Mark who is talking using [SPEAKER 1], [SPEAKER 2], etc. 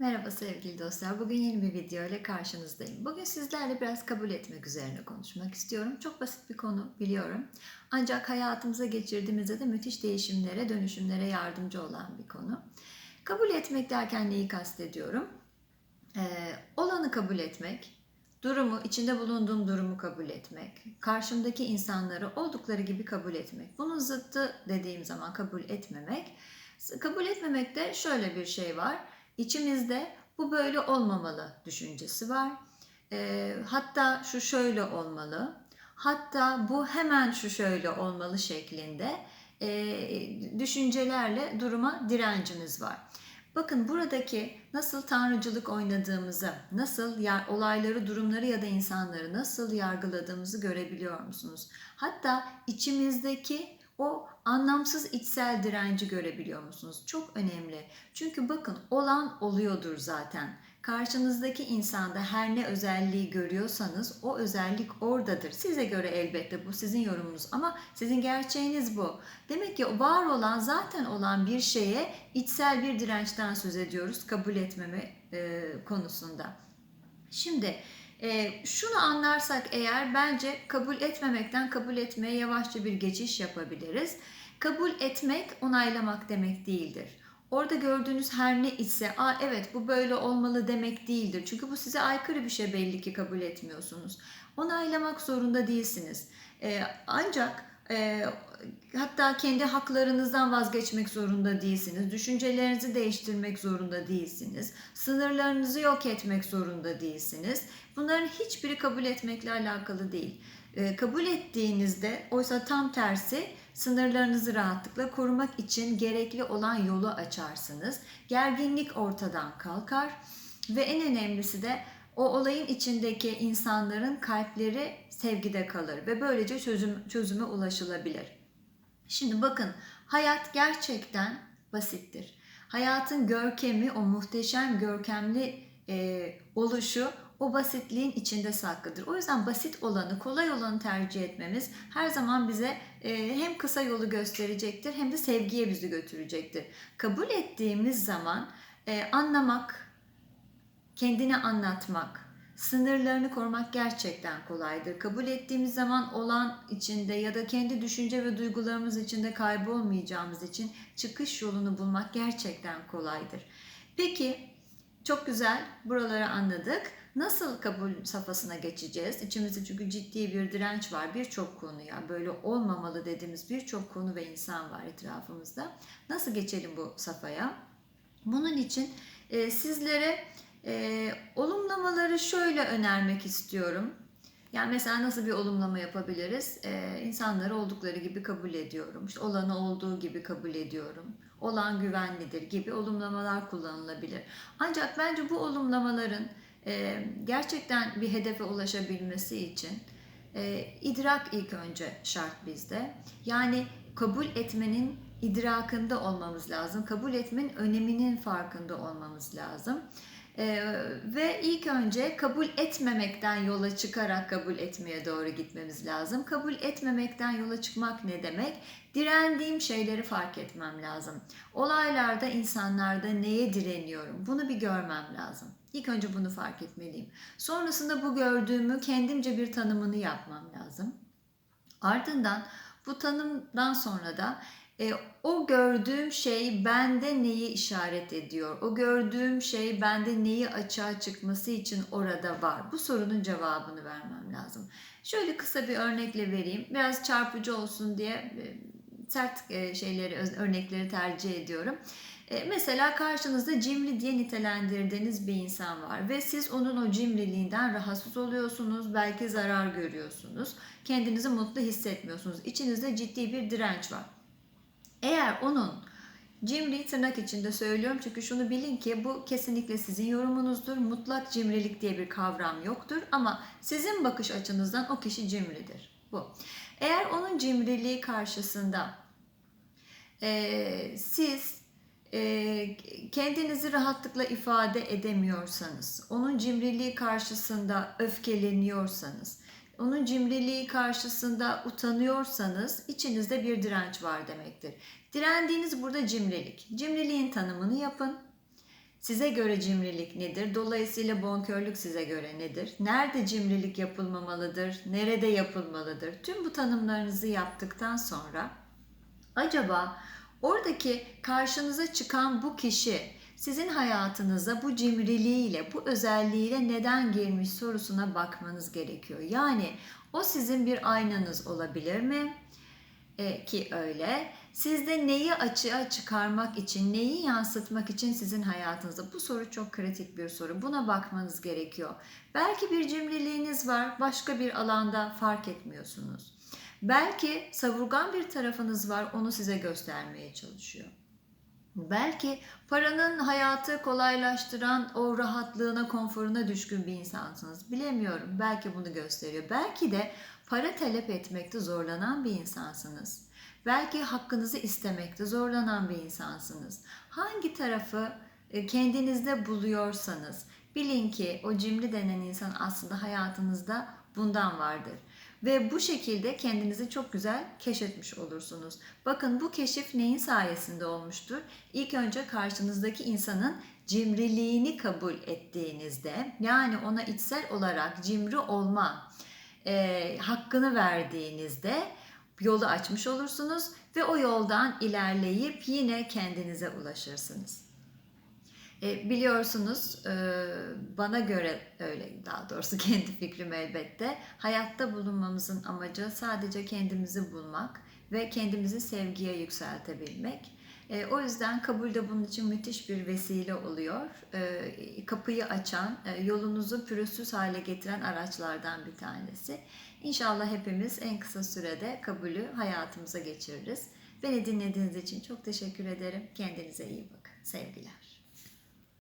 [SPEAKER 1] Merhaba sevgili dostlar. Bugün yeni bir video ile karşınızdayım. Bugün sizlerle biraz kabul etmek üzerine konuşmak istiyorum. Çok basit bir konu biliyorum. Ancak hayatımıza geçirdiğimizde de müthiş değişimlere, dönüşümlere yardımcı olan bir konu. Kabul etmek derken neyi kastediyorum? Ee, olanı kabul etmek, durumu, içinde bulunduğum durumu kabul etmek, karşımdaki insanları oldukları gibi kabul etmek. Bunun zıttı dediğim zaman kabul etmemek. Kabul etmemekte şöyle bir şey var. İçimizde bu böyle olmamalı düşüncesi var. Ee, hatta şu şöyle olmalı. Hatta bu hemen şu şöyle olmalı şeklinde e, düşüncelerle duruma direncimiz var. Bakın buradaki nasıl tanrıcılık oynadığımızı, nasıl yer, olayları, durumları ya da insanları nasıl yargıladığımızı görebiliyor musunuz? Hatta içimizdeki o anlamsız içsel direnci görebiliyor musunuz? Çok önemli. Çünkü bakın olan oluyordur zaten. Karşınızdaki insanda her ne özelliği görüyorsanız o özellik oradadır. Size göre elbette bu sizin yorumunuz ama sizin gerçeğiniz bu. Demek ki var olan zaten olan bir şeye içsel bir dirençten söz ediyoruz kabul etmeme e, konusunda. Şimdi e, şunu anlarsak eğer bence kabul etmemekten kabul etmeye yavaşça bir geçiş yapabiliriz. Kabul etmek onaylamak demek değildir. Orada gördüğünüz her ne ise, aa evet bu böyle olmalı demek değildir. Çünkü bu size aykırı bir şey belli ki kabul etmiyorsunuz. Onaylamak zorunda değilsiniz. E, ancak e, hatta kendi haklarınızdan vazgeçmek zorunda değilsiniz. Düşüncelerinizi değiştirmek zorunda değilsiniz. Sınırlarınızı yok etmek zorunda değilsiniz. Bunların hiçbiri kabul etmekle alakalı değil. E, kabul ettiğinizde oysa tam tersi sınırlarınızı rahatlıkla korumak için gerekli olan yolu açarsınız. Gerginlik ortadan kalkar ve en önemlisi de o olayın içindeki insanların kalpleri sevgide kalır ve böylece çözüm, çözüme ulaşılabilir. Şimdi bakın hayat gerçekten basittir. Hayatın görkemi, o muhteşem görkemli e, oluşu o basitliğin içinde saklıdır. O yüzden basit olanı, kolay olanı tercih etmemiz her zaman bize e, hem kısa yolu gösterecektir hem de sevgiye bizi götürecektir. Kabul ettiğimiz zaman e, anlamak, kendini anlatmak, sınırlarını korumak gerçekten kolaydır. Kabul ettiğimiz zaman olan içinde ya da kendi düşünce ve duygularımız içinde kaybolmayacağımız için çıkış yolunu bulmak gerçekten kolaydır. Peki çok güzel buraları anladık. Nasıl kabul safhasına geçeceğiz? İçimizde çünkü ciddi bir direnç var birçok konuya. Böyle olmamalı dediğimiz birçok konu ve insan var etrafımızda. Nasıl geçelim bu safhaya? Bunun için e, sizlere e, olumlamaları şöyle önermek istiyorum. Yani mesela nasıl bir olumlama yapabiliriz? Ee, insanları oldukları gibi kabul ediyorum. İşte olanı olduğu gibi kabul ediyorum. Olan güvenlidir gibi olumlamalar kullanılabilir. Ancak bence bu olumlamaların e, gerçekten bir hedefe ulaşabilmesi için e, idrak ilk önce şart bizde. Yani kabul etmenin idrakında olmamız lazım. Kabul etmenin öneminin farkında olmamız lazım. Ee, ve ilk önce kabul etmemekten yola çıkarak kabul etmeye doğru gitmemiz lazım. Kabul etmemekten yola çıkmak ne demek? Direndiğim şeyleri fark etmem lazım. Olaylarda, insanlarda neye direniyorum? Bunu bir görmem lazım. İlk önce bunu fark etmeliyim. Sonrasında bu gördüğümü kendimce bir tanımını yapmam lazım. Ardından bu tanımdan sonra da e, o gördüğüm şey bende neyi işaret ediyor? O gördüğüm şey bende neyi açığa çıkması için orada var? Bu sorunun cevabını vermem lazım. Şöyle kısa bir örnekle vereyim. Biraz çarpıcı olsun diye e, sert e, şeyleri, örnekleri tercih ediyorum. E, mesela karşınızda cimri diye nitelendirdiğiniz bir insan var ve siz onun o cimriliğinden rahatsız oluyorsunuz, belki zarar görüyorsunuz. Kendinizi mutlu hissetmiyorsunuz. İçinizde ciddi bir direnç var. Eğer onun cimri tırnak içinde söylüyorum çünkü şunu bilin ki bu kesinlikle sizin yorumunuzdur. Mutlak cimrilik diye bir kavram yoktur ama sizin bakış açınızdan o kişi cimridir. Bu. Eğer onun cimriliği karşısında e, siz e, kendinizi rahatlıkla ifade edemiyorsanız, onun cimriliği karşısında öfkeleniyorsanız, onun cimriliği karşısında utanıyorsanız içinizde bir direnç var demektir. Direndiğiniz burada cimrilik. Cimriliğin tanımını yapın. Size göre cimrilik nedir? Dolayısıyla bonkörlük size göre nedir? Nerede cimrilik yapılmamalıdır? Nerede yapılmalıdır? Tüm bu tanımlarınızı yaptıktan sonra acaba oradaki karşınıza çıkan bu kişi sizin hayatınıza bu cimriliğiyle, bu özelliğiyle neden girmiş sorusuna bakmanız gerekiyor. Yani o sizin bir aynanız olabilir mi? E, ki öyle. Siz de neyi açığa çıkarmak için, neyi yansıtmak için sizin hayatınızda? Bu soru çok kritik bir soru. Buna bakmanız gerekiyor. Belki bir cimriliğiniz var, başka bir alanda fark etmiyorsunuz. Belki savurgan bir tarafınız var, onu size göstermeye çalışıyor. Belki paranın hayatı kolaylaştıran o rahatlığına, konforuna düşkün bir insansınız. Bilemiyorum. Belki bunu gösteriyor. Belki de para talep etmekte zorlanan bir insansınız. Belki hakkınızı istemekte zorlanan bir insansınız. Hangi tarafı e, kendinizde buluyorsanız bilin ki o cimri denen insan aslında hayatınızda bundan vardır. Ve bu şekilde kendinizi çok güzel keşfetmiş olursunuz. Bakın bu keşif neyin sayesinde olmuştur? İlk önce karşınızdaki insanın cimriliğini kabul ettiğinizde yani ona içsel olarak cimri olma e, hakkını verdiğinizde yolu açmış olursunuz ve o yoldan ilerleyip yine kendinize ulaşırsınız. E, biliyorsunuz e, bana göre öyle daha doğrusu kendi fikrim elbette hayatta bulunmamızın amacı sadece kendimizi bulmak ve kendimizi sevgiye yükseltebilmek. E, o yüzden kabul de bunun için müthiş bir vesile oluyor. E, kapıyı açan, e, yolunuzu pürüzsüz hale getiren araçlardan bir tanesi. İnşallah hepimiz en kısa sürede kabulü hayatımıza geçiririz. Beni dinlediğiniz için çok teşekkür ederim. Kendinize iyi bakın. Sevgiler.